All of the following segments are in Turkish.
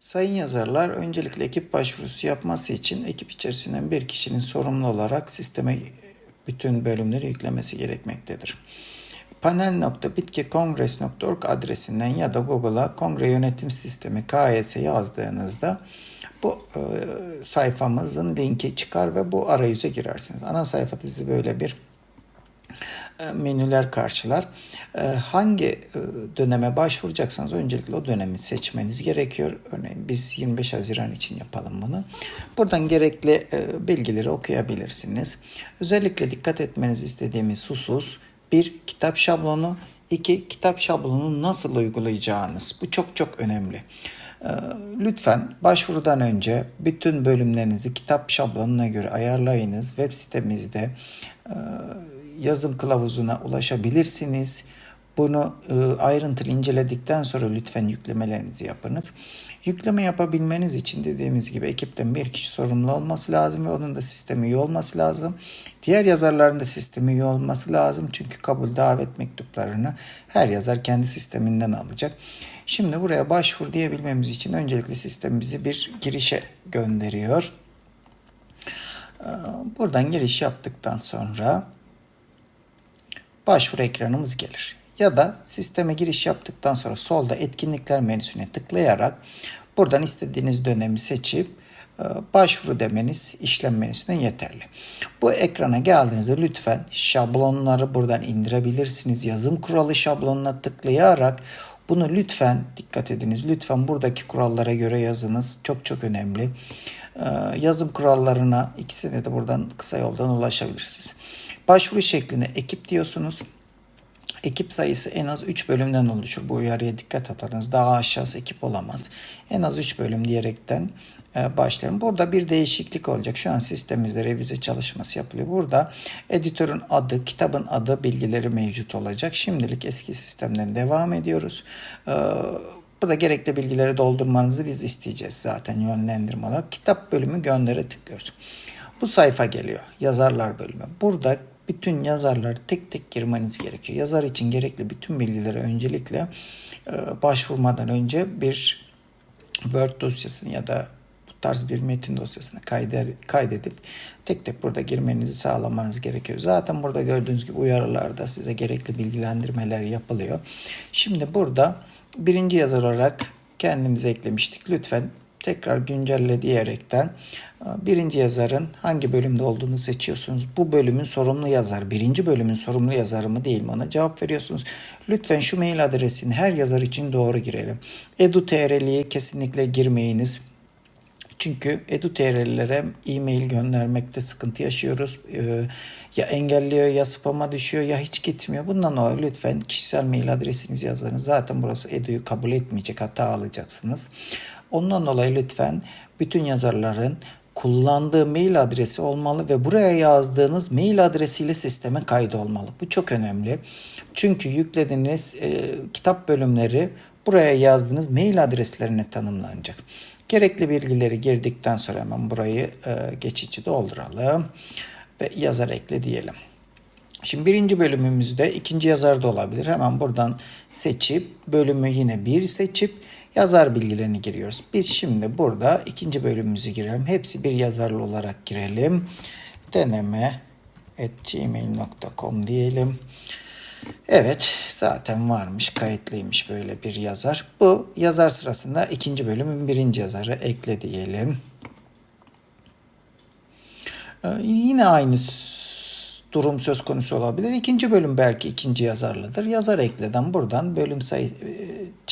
Sayın yazarlar, öncelikle ekip başvurusu yapması için ekip içerisinden bir kişinin sorumlu olarak sisteme bütün bölümleri yüklemesi gerekmektedir. panel.bitkikongres.org adresinden ya da Google'a Kongre Yönetim Sistemi KYS yazdığınızda bu e, sayfamızın linki çıkar ve bu arayüze girersiniz. Ana sayfada sizi böyle bir menüler karşılar. E, hangi e, döneme başvuracaksanız öncelikle o dönemi seçmeniz gerekiyor. Örneğin biz 25 Haziran için yapalım bunu. Buradan gerekli bilgileri okuyabilirsiniz. Özellikle dikkat etmenizi istediğimiz husus bir kitap şablonu, iki kitap şablonunu nasıl uygulayacağınız. Bu çok çok önemli. Lütfen başvurudan önce bütün bölümlerinizi kitap şablonuna göre ayarlayınız. Web sitemizde yazım kılavuzuna ulaşabilirsiniz. Bunu e, ayrıntılı inceledikten sonra lütfen yüklemelerinizi yapınız. Yükleme yapabilmeniz için dediğimiz gibi ekipten bir kişi sorumlu olması lazım ve onun da sistemi iyi olması lazım. Diğer yazarların da sistemi iyi olması lazım. Çünkü kabul davet mektuplarını her yazar kendi sisteminden alacak. Şimdi buraya başvur diyebilmemiz için öncelikle sistem bizi bir girişe gönderiyor. Buradan giriş yaptıktan sonra başvuru ekranımız gelir. Ya da sisteme giriş yaptıktan sonra solda etkinlikler menüsüne tıklayarak buradan istediğiniz dönemi seçip başvuru demeniz işlem menüsünden yeterli. Bu ekrana geldiğinizde lütfen şablonları buradan indirebilirsiniz. Yazım kuralı şablonuna tıklayarak bunu lütfen dikkat ediniz. Lütfen buradaki kurallara göre yazınız. Çok çok önemli. E, yazım kurallarına ikisine de buradan kısa yoldan ulaşabilirsiniz. Başvuru şekline ekip diyorsunuz. Ekip sayısı en az 3 bölümden oluşur. Bu uyarıya dikkat atarınız. Daha aşağısı ekip olamaz. En az 3 bölüm diyerekten e, başlarım. Burada bir değişiklik olacak. Şu an sistemimizde revize çalışması yapılıyor. Burada editörün adı, kitabın adı bilgileri mevcut olacak. Şimdilik eski sistemden devam ediyoruz. E, burada gerekli bilgileri doldurmanızı biz isteyeceğiz zaten yönlendirme olarak. Kitap bölümü göndere tıklıyoruz. Bu sayfa geliyor. Yazarlar bölümü. Burada bütün yazarları tek tek girmeniz gerekiyor. Yazar için gerekli bütün bilgileri öncelikle e, başvurmadan önce bir Word dosyasını ya da bu tarz bir metin dosyasını kayder, kaydedip tek tek burada girmenizi sağlamanız gerekiyor. Zaten burada gördüğünüz gibi uyarılarda size gerekli bilgilendirmeler yapılıyor. Şimdi burada birinci yazar olarak kendimizi eklemiştik. Lütfen tekrar güncelle diyerekten e, birinci yazarın hangi bölümde olduğunu seçiyorsunuz. Bu bölümün sorumlu yazar, birinci bölümün sorumlu yazarı mı değil mi ona cevap veriyorsunuz. Lütfen şu mail adresini her yazar için doğru girelim. edu.tr'liye kesinlikle girmeyiniz. Çünkü edu.tr'lilere e-mail göndermekte sıkıntı yaşıyoruz. Ee, ya engelliyor ya spama düşüyor ya hiç gitmiyor. Bundan dolayı lütfen kişisel mail adresinizi yazınız. Zaten burası edu'yu kabul etmeyecek hata alacaksınız. Ondan dolayı lütfen bütün yazarların kullandığı mail adresi olmalı ve buraya yazdığınız mail adresiyle sisteme kaydı olmalı. Bu çok önemli. Çünkü yüklediğiniz e, kitap bölümleri buraya yazdığınız mail adreslerine tanımlanacak. Gerekli bilgileri girdikten sonra hemen burayı e, geçici dolduralım ve yazar ekle diyelim. Şimdi birinci bölümümüzde ikinci yazar da olabilir. Hemen buradan seçip bölümü yine bir seçip yazar bilgilerini giriyoruz. Biz şimdi burada ikinci bölümümüzü girelim. Hepsi bir yazarlı olarak girelim. Deneme at gmail.com diyelim. Evet zaten varmış kayıtlıymış böyle bir yazar. Bu yazar sırasında ikinci bölümün birinci yazarı ekle diyelim. Ee, yine aynı durum söz konusu olabilir. İkinci bölüm belki ikinci yazarlıdır. Yazar ekleden buradan bölüm sayı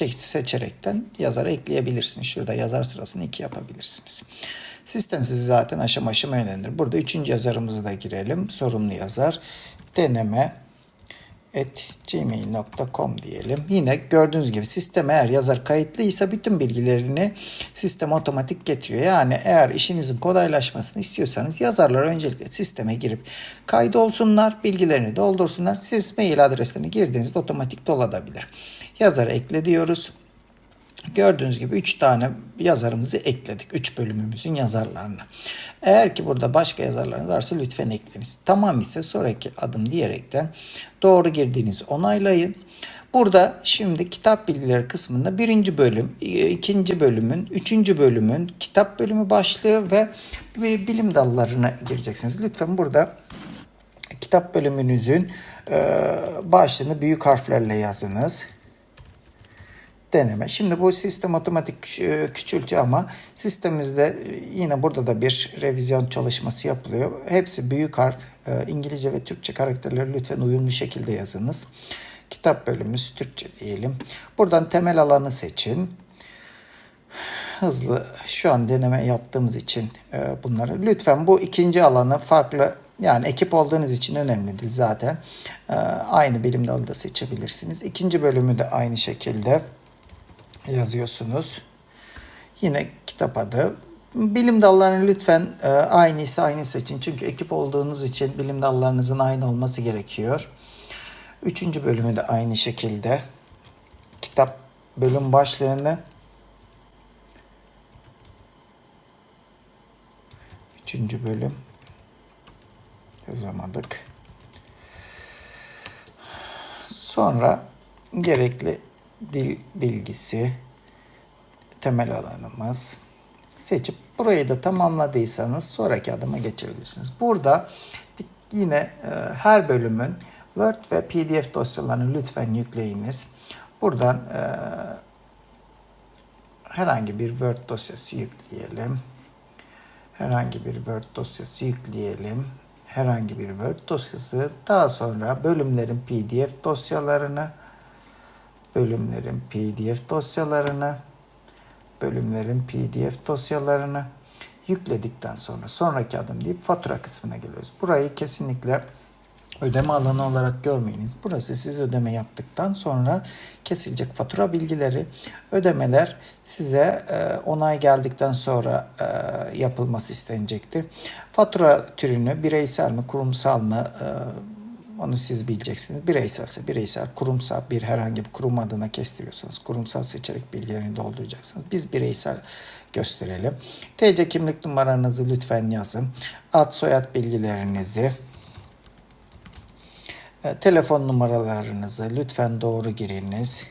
e, seçerekten yazar ekleyebilirsiniz. Şurada yazar sırasını iki yapabilirsiniz. Sistem sizi zaten aşama aşama yönlendirir. Burada üçüncü yazarımızı da girelim. Sorumlu yazar. Deneme gmail.com diyelim. Yine gördüğünüz gibi sistem eğer yazar kayıtlıysa bütün bilgilerini sistem otomatik getiriyor. Yani eğer işinizin kolaylaşmasını istiyorsanız yazarlar öncelikle sisteme girip kaydolsunlar, bilgilerini doldursunlar. Siz mail adreslerini girdiğinizde otomatik doladabilir. Yazar ekle diyoruz. Gördüğünüz gibi 3 tane yazarımızı ekledik. 3 bölümümüzün yazarlarını. Eğer ki burada başka yazarlarınız varsa lütfen ekleyiniz. Tamam ise sonraki adım diyerekten doğru girdiğinizi onaylayın. Burada şimdi kitap bilgileri kısmında birinci bölüm, ikinci bölümün, üçüncü bölümün kitap bölümü başlığı ve bilim dallarına gireceksiniz. Lütfen burada kitap bölümünüzün e, başlığını büyük harflerle yazınız deneme. Şimdi bu sistem otomatik e, küçültüyor ama sistemimizde e, yine burada da bir revizyon çalışması yapılıyor. Hepsi büyük harf, e, İngilizce ve Türkçe karakterleri lütfen uyumlu şekilde yazınız. Kitap bölümümüz Türkçe diyelim. Buradan temel alanı seçin. Hızlı şu an deneme yaptığımız için bunları. Lütfen bu ikinci alanı farklı yani ekip olduğunuz için önemli değil zaten. Aynı bilim dalı da seçebilirsiniz. İkinci bölümü de aynı şekilde yazıyorsunuz. Yine kitap adı. Bilim dallarını lütfen e, aynıysa aynı seçin. Çünkü ekip olduğunuz için bilim dallarınızın aynı olması gerekiyor. Üçüncü bölümü de aynı şekilde. Kitap bölüm başlığını Üçüncü bölüm yazamadık. Sonra gerekli dil bilgisi temel alanımız seçip burayı da tamamladıysanız sonraki adıma geçebilirsiniz. Burada yine e, her bölümün Word ve PDF dosyalarını lütfen yükleyiniz. Buradan e, herhangi bir Word dosyası yükleyelim. Herhangi bir Word dosyası yükleyelim. Herhangi bir Word dosyası. Daha sonra bölümlerin PDF dosyalarını bölümlerin PDF dosyalarını bölümlerin PDF dosyalarını yükledikten sonra sonraki adım deyip fatura kısmına geliyoruz. Burayı kesinlikle ödeme alanı olarak görmeyiniz. Burası siz ödeme yaptıktan sonra kesilecek fatura bilgileri, ödemeler size e, onay geldikten sonra e, yapılması istenecektir. Fatura türünü bireysel mi, kurumsal mı, e, onu siz bileceksiniz. Bireyselse bireysel, kurumsal bir herhangi bir kurum adına kestiriyorsanız kurumsal seçerek bilgilerini dolduracaksınız. Biz bireysel gösterelim. TC kimlik numaranızı lütfen yazın. Ad soyad bilgilerinizi e, telefon numaralarınızı lütfen doğru giriniz.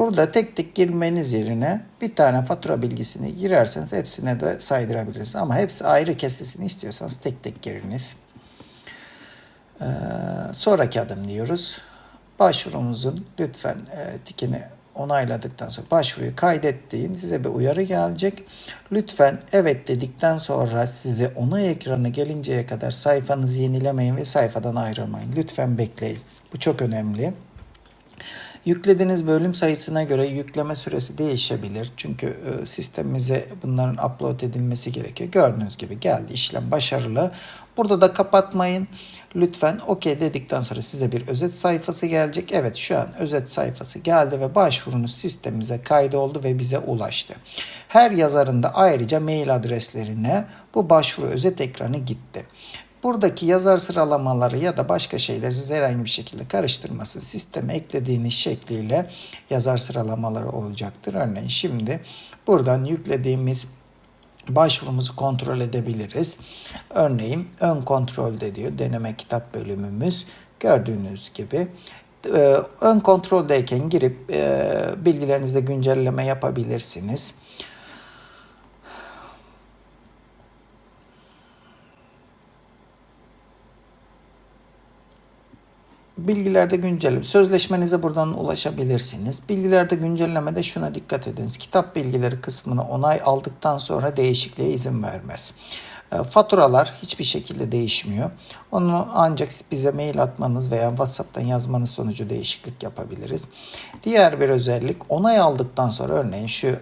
Burada tek tek girmeniz yerine bir tane fatura bilgisini girerseniz hepsine de saydırabilirsiniz. Ama hepsi ayrı kesesini istiyorsanız tek tek giriniz. Ee, sonraki adım diyoruz. Başvurumuzun lütfen e, tikini onayladıktan sonra başvuruyu kaydettiğin size bir uyarı gelecek. Lütfen evet dedikten sonra size onay ekranı gelinceye kadar sayfanızı yenilemeyin ve sayfadan ayrılmayın. Lütfen bekleyin. Bu çok önemli. Yüklediğiniz bölüm sayısına göre yükleme süresi değişebilir. Çünkü e, sistemimize bunların upload edilmesi gerekiyor. Gördüğünüz gibi geldi işlem başarılı. Burada da kapatmayın. Lütfen OK dedikten sonra size bir özet sayfası gelecek. Evet şu an özet sayfası geldi ve başvurunuz sistemimize kaydoldu ve bize ulaştı. Her yazarında ayrıca mail adreslerine bu başvuru özet ekranı gitti. Buradaki yazar sıralamaları ya da başka şeyleri siz herhangi bir şekilde karıştırması sisteme eklediğiniz şekliyle yazar sıralamaları olacaktır. Örneğin şimdi buradan yüklediğimiz başvurumuzu kontrol edebiliriz. Örneğin ön kontrolde diyor deneme kitap bölümümüz. Gördüğünüz gibi e, ön kontroldeyken girip e, bilgilerinizde güncelleme yapabilirsiniz. Bilgilerde güncelleme. Sözleşmenize buradan ulaşabilirsiniz. Bilgilerde güncellemede şuna dikkat ediniz. Kitap bilgileri kısmını onay aldıktan sonra değişikliğe izin vermez. E, faturalar hiçbir şekilde değişmiyor. Onu ancak bize mail atmanız veya WhatsApp'tan yazmanız sonucu değişiklik yapabiliriz. Diğer bir özellik onay aldıktan sonra örneğin şu e,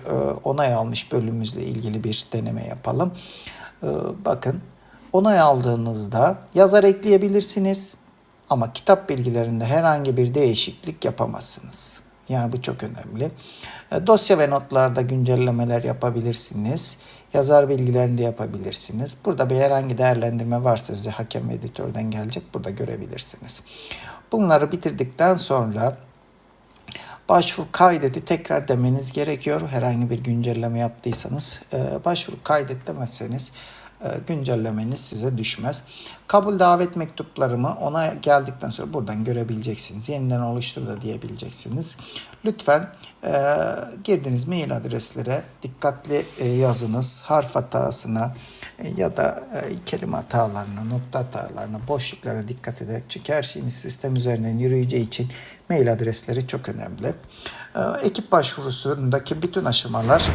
onay almış bölümümüzle ilgili bir deneme yapalım. E, bakın onay aldığınızda yazar ekleyebilirsiniz ama kitap bilgilerinde herhangi bir değişiklik yapamazsınız. Yani bu çok önemli. E, Dosya ve notlarda güncellemeler yapabilirsiniz. Yazar bilgilerini de yapabilirsiniz. Burada bir herhangi değerlendirme varsa size hakem editörden gelecek. Burada görebilirsiniz. Bunları bitirdikten sonra başvuru kaydeti tekrar demeniz gerekiyor. Herhangi bir güncelleme yaptıysanız e, başvuru kaydet demezseniz e, güncellemeniz size düşmez. Kabul davet mektuplarımı ona geldikten sonra buradan görebileceksiniz. Yeniden oluştur da diyebileceksiniz. Lütfen e, girdiğiniz mail adreslere dikkatli e, yazınız. Harf hatasına e, ya da e, kelime hatalarına, nokta hatalarına, boşluklara dikkat ederek çünkü her şeyimiz sistem üzerinden yürüyeceği için mail adresleri çok önemli. E, ekip başvurusundaki bütün aşamalar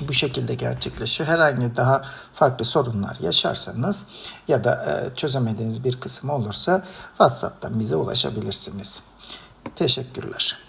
bu şekilde gerçekleşiyor. Herhangi daha farklı sorunlar yaşarsanız ya da e, çözemediğiniz bir kısım olursa WhatsApp'tan bize ulaşabilirsiniz. Teşekkürler.